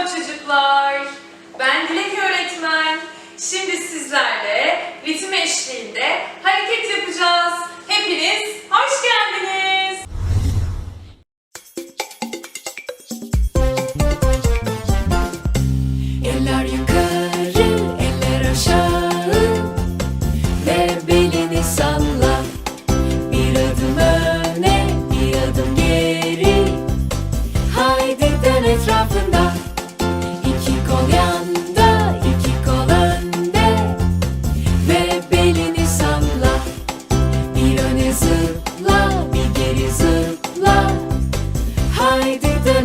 Merhaba çocuklar. Ben Dilek öğretmen. Şimdi sizlerle ritim eşliğinde hareket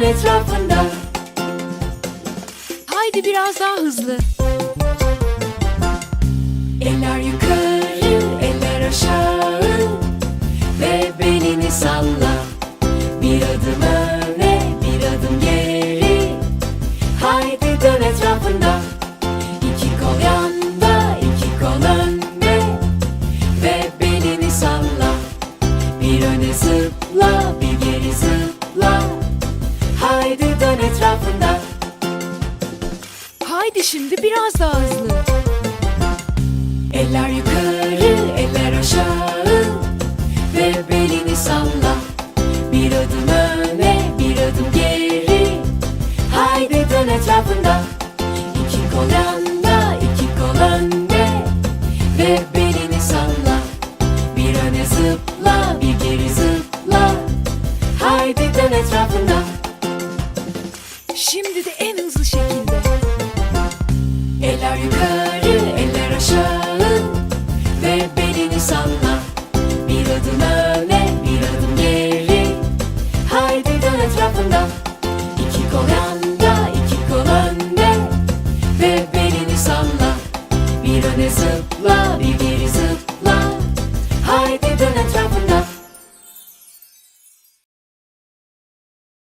etrafında Haydi biraz daha hızlı. Eller yukarı, eller aşağı ve belini salla. Bir adım öne, bir adım geri. Haydi dön etrafında. İki kol yanda, iki kol önde ve belini salla. Bir öne zıpla, bir geri zıpla. Haydi dön etrafında. Haydi şimdi biraz daha hızlı. Eller yukarı, eller aşağı ve belini salla. Bir adım öne, bir adım geri. Haydi dön etrafında. İki kol yanda, iki kol önde ve belini salla. Bir öne zıpla, bir geri zıpla. Şimdi de en hızlı şekilde. Eller yukarı, eller aşağı ve belini salla. Bir adım öne, bir adım geri. Haydi dön etrafında. İki kol yanda, iki kol önde ve belini salla. Bir öne zıpla,